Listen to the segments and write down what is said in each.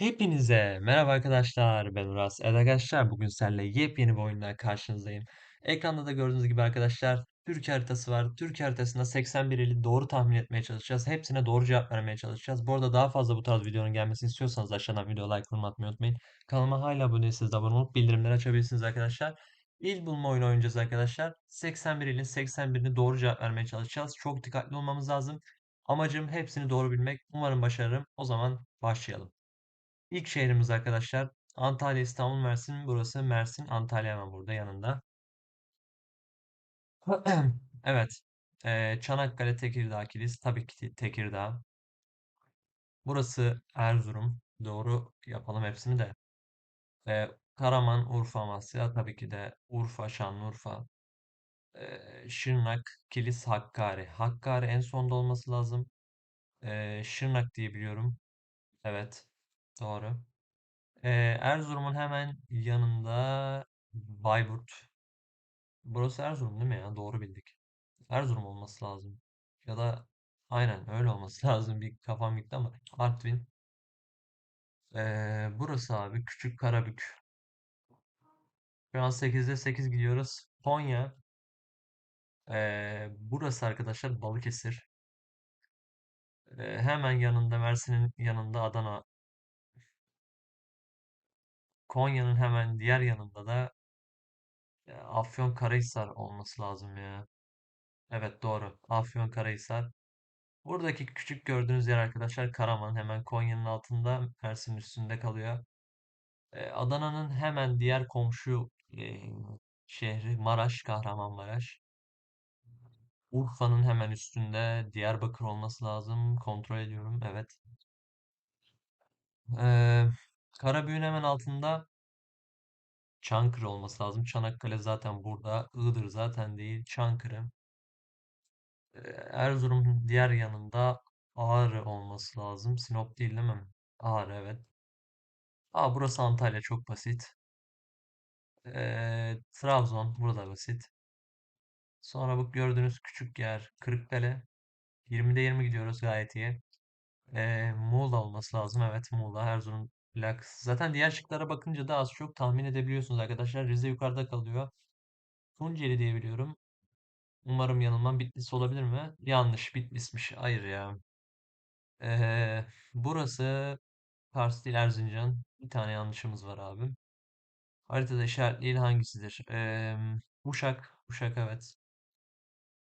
Hepinize merhaba arkadaşlar. Ben Uras. Evet arkadaşlar bugün sizlerle yepyeni bir oyunla karşınızdayım. Ekranda da gördüğünüz gibi arkadaşlar Türkiye haritası var. Türkiye haritasında 81 ili doğru tahmin etmeye çalışacağız. Hepsine doğru cevap vermeye çalışacağız. Bu arada daha fazla bu tarz videonun gelmesini istiyorsanız aşağıdan video like yorum atmayı unutmayın. Kanalıma hala abone değilseniz de abone olup bildirimleri açabilirsiniz arkadaşlar. İl bulma oyunu oynayacağız arkadaşlar. 81 ilin 81'ini doğru cevap vermeye çalışacağız. Çok dikkatli olmamız lazım. Amacım hepsini doğru bilmek. Umarım başarırım. O zaman başlayalım. İlk şehrimiz arkadaşlar Antalya, İstanbul, Mersin. Burası Mersin, Antalya hemen burada yanında. Evet. Çanakkale, Tekirdağ, Kilis. Tabii ki Tekirdağ. Burası Erzurum. Doğru yapalım hepsini de. Ee, Karaman, Urfa, Amasya. Tabii ki de Urfa, Şanlıurfa. Ee, Şırnak, Kilis, Hakkari. Hakkari en sonda olması lazım. Ee, Şırnak diye biliyorum. Evet. Doğru. Ee, Erzurum'un hemen yanında Bayburt. Burası Erzurum değil mi ya? Doğru bildik. Erzurum olması lazım. Ya da aynen öyle olması lazım. Bir kafam gitti ama. Artvin. Ee, burası abi Küçük Karabük. Şu an 8'de 8 gidiyoruz. Konya. Ee, burası arkadaşlar Balıkesir. Ee, hemen yanında Mersin'in yanında Adana. Konya'nın hemen diğer yanında da e, Afyonkarahisar olması lazım ya. Evet doğru. Afyonkarahisar. Buradaki küçük gördüğünüz yer arkadaşlar Karaman. Hemen Konya'nın altında Mersin'in üstünde kalıyor. Adana'nın hemen diğer komşu şehri Maraş, Kahramanmaraş. Urfa'nın hemen üstünde Diyarbakır olması lazım. Kontrol ediyorum. Evet. Ee, Karabük'ün hemen altında Çankırı olması lazım. Çanakkale zaten burada. Iğdır zaten değil. Çankırı. Ee, Erzurum'un diğer yanında Ağrı olması lazım. Sinop değil değil mi? Ağrı evet. Aa burası Antalya çok basit. Ee, Trabzon burada basit. Sonra bu gördüğünüz küçük yer Kırıkkale. 20'de 20 gidiyoruz gayet iyi. Ee, Muğla olması lazım. Evet Muğla, Erzurum, Laks. Zaten diğer şıklara bakınca da az çok tahmin edebiliyorsunuz arkadaşlar. Rize yukarıda kalıyor. Tunceli diye biliyorum. Umarım yanılmam. Bitlis olabilir mi? Yanlış. Bitlismiş. Hayır ya. Ee, burası Kars değil Erzincan. Bir tane yanlışımız var abi. Haritada işaretli il hangisidir? Ee, Uşak. Uşak evet.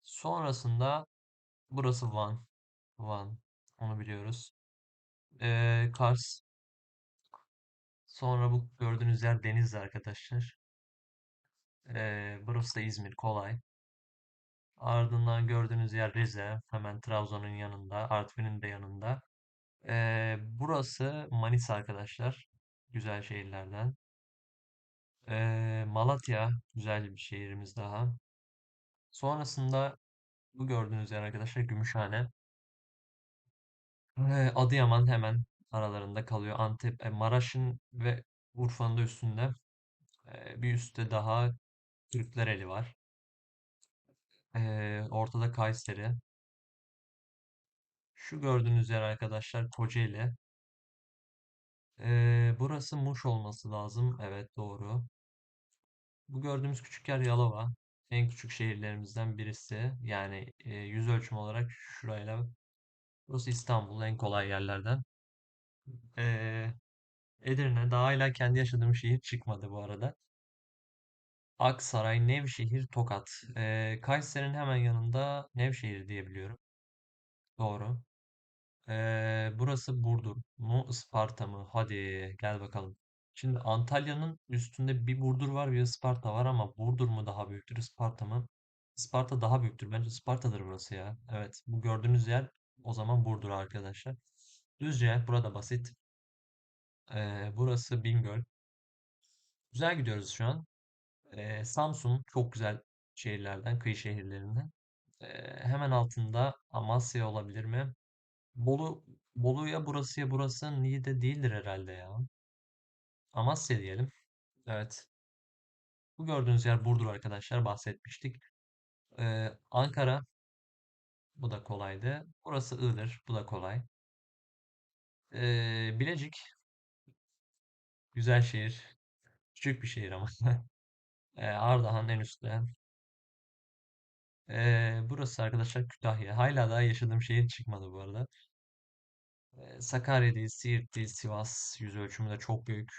Sonrasında burası Van. Van. Onu biliyoruz. Ee, Kars. Sonra bu gördüğünüz yer Denizli arkadaşlar. Ee, burası da İzmir. Kolay. Ardından gördüğünüz yer Rize. Hemen Trabzon'un yanında. Artvin'in de yanında. Ee, burası Manisa arkadaşlar. Güzel şehirlerden. Ee, Malatya. Güzel bir şehrimiz daha. Sonrasında bu gördüğünüz yer arkadaşlar Gümüşhane. Ee, Adıyaman hemen aralarında kalıyor. Antep, e, Maraş'ın ve Urfa'nın da üstünde. Ee, bir üstte daha Kırklareli var. Ee, ortada Kayseri. Şu gördüğünüz yer arkadaşlar Kocaeli. Burası Muş olması lazım. Evet doğru. Bu gördüğümüz küçük yer Yalova. En küçük şehirlerimizden birisi. Yani e, yüz ölçümü olarak şurayla. Burası İstanbul en kolay yerlerden. Ee, Edirne. Daha hala kendi yaşadığım şehir çıkmadı bu arada. Aksaray, Nevşehir, Tokat. Ee, Kayseri'nin hemen yanında Nevşehir diye biliyorum. Doğru. Ee, burası Burdur mu Isparta mı? Hadi gel bakalım. Şimdi Antalya'nın üstünde bir Burdur var bir Isparta var ama Burdur mu daha büyüktür Isparta mı? Isparta daha büyüktür. Bence Isparta'dır burası ya. Evet bu gördüğünüz yer o zaman Burdur arkadaşlar. Düzce burada basit. Ee, burası Bingöl. Güzel gidiyoruz şu an. Ee, Samsun çok güzel şehirlerden, kıyı şehirlerinden. Ee, hemen altında Amasya olabilir mi? Bolu Bolu ya burası ya burası Niğde değildir herhalde ya. Amasya diyelim. Evet. Bu gördüğünüz yer Burdur arkadaşlar bahsetmiştik. Ee, Ankara bu da kolaydı. Burası Iğdır bu da kolay. Ee, Bilecik Güzel şehir. Küçük bir şehir ama. E, Ardahan en üstte. E, burası arkadaşlar Kütahya. Hala daha yaşadığım şehir çıkmadı bu arada. E, Sakarya değil, Siirt değil, Sivas. Yüz ölçümü de çok büyük.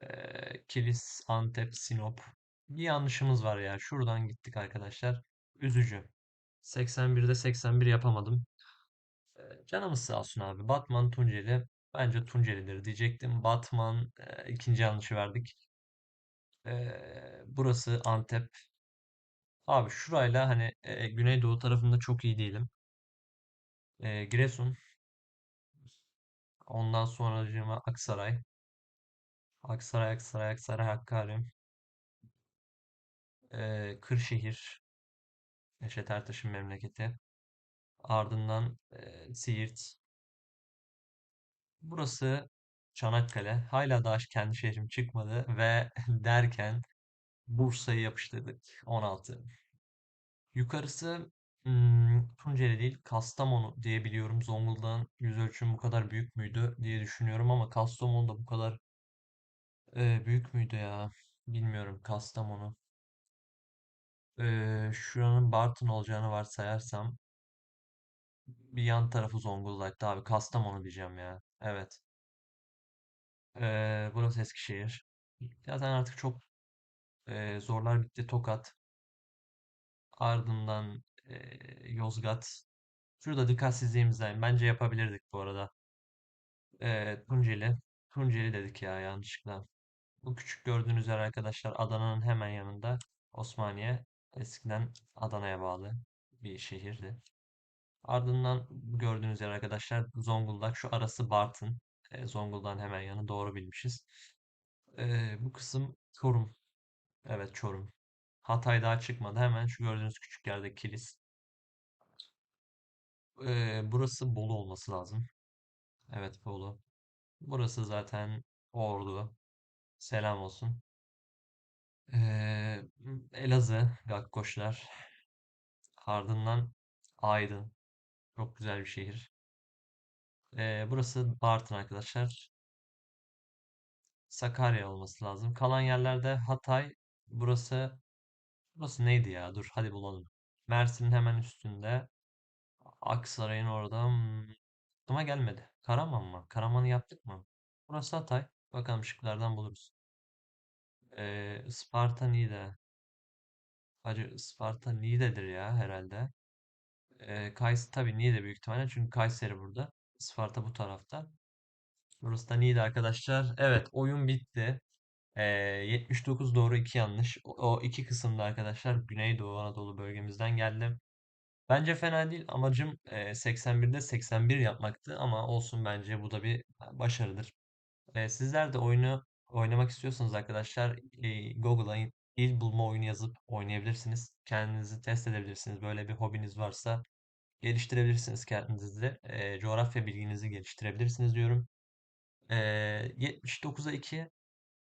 E, Kilis, Antep, Sinop. Bir yanlışımız var ya. Şuradan gittik arkadaşlar. Üzücü. 81'de 81 yapamadım. Canımız sağ olsun abi. Batman, Tunceli. Bence Tunceli'dir diyecektim. Batman e, ikinci yanlışı verdik. E, burası Antep. Abi şurayla hani e, Güneydoğu tarafında çok iyi değilim. E, Giresun. Ondan sonracığıma Aksaray. Aksaray, Aksaray, Aksaray, Hakkari. E, Kırşehir. Neşet Ertaş'ın memleketi. Ardından e, Siirt. Burası Çanakkale. Hala daha kendi şehrim çıkmadı ve derken Bursa'yı yapıştırdık. 16. Yukarısı hmm, Tunceli değil, Kastamonu diye biliyorum. Zonguldak'ın yüz ölçümü bu kadar büyük müydü diye düşünüyorum ama Kastamonu da bu kadar e, büyük müydü ya? Bilmiyorum. Kastamonu. E, şuranın Bartın olacağını varsayarsam bir yan tarafı Zonguldak'ta abi. Kastamonu diyeceğim ya. Evet. E, burası Eskişehir. Zaten artık çok e, zorlar bitti. Tokat. Ardından e, Yozgat. Şurada dikkatsizliğimizden bence yapabilirdik bu arada. Ee, Tunceli. Tunceli dedik ya yanlışlıkla. Bu küçük gördüğünüz yer arkadaşlar Adana'nın hemen yanında. Osmaniye eskiden Adana'ya bağlı bir şehirdi. Ardından gördüğünüz yer arkadaşlar Zonguldak. Şu arası Bartın. Ee, Zonguldak'ın hemen yanı doğru bilmişiz. Ee, bu kısım Çorum. Evet Çorum. Hatay daha çıkmadı. Hemen şu gördüğünüz küçük yerde Kilis. Ee, burası Bolu olması lazım. Evet Bolu. Burası zaten Ordu. Selam olsun. Ee, Elazığ, Gakkoşlar. Ardından Aydın. Çok güzel bir şehir. Ee, burası Bartın arkadaşlar. Sakarya olması lazım. Kalan yerlerde Hatay. Burası burası neydi ya? Dur hadi bulalım. Mersin'in hemen üstünde. Aksaray'ın orada. Hmm, aklıma gelmedi. Karaman mı? Karaman'ı yaptık mı? Burası Hatay. Bakalım şıklardan buluruz. Ee, Isparta Niğde. Hacı Isparta Niğde'dir ya herhalde. Ee, Kays tabii Niğde büyük ihtimalle çünkü Kayseri burada. Isparta bu tarafta. Burası da Niğde arkadaşlar. Evet oyun bitti. Ee, 79 doğru 2 yanlış. O, o iki kısımda arkadaşlar Güneydoğu Anadolu bölgemizden geldim. Bence fena değil. Amacım e, 81'de 81 yapmaktı ama olsun bence bu da bir başarıdır. Ee, sizler de oyunu oynamak istiyorsanız arkadaşlar e, Google'a il bulma oyunu yazıp oynayabilirsiniz. Kendinizi test edebilirsiniz. Böyle bir hobiniz varsa geliştirebilirsiniz kendinizi. E, coğrafya bilginizi geliştirebilirsiniz diyorum. E, 79'a 2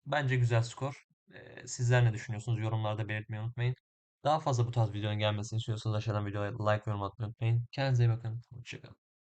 bence güzel skor. E, sizler ne düşünüyorsunuz? Yorumlarda belirtmeyi unutmayın. Daha fazla bu tarz videonun gelmesini istiyorsanız aşağıdan videoya like ve yorum atmayı unutmayın. Kendinize iyi bakın. Hoşçakalın.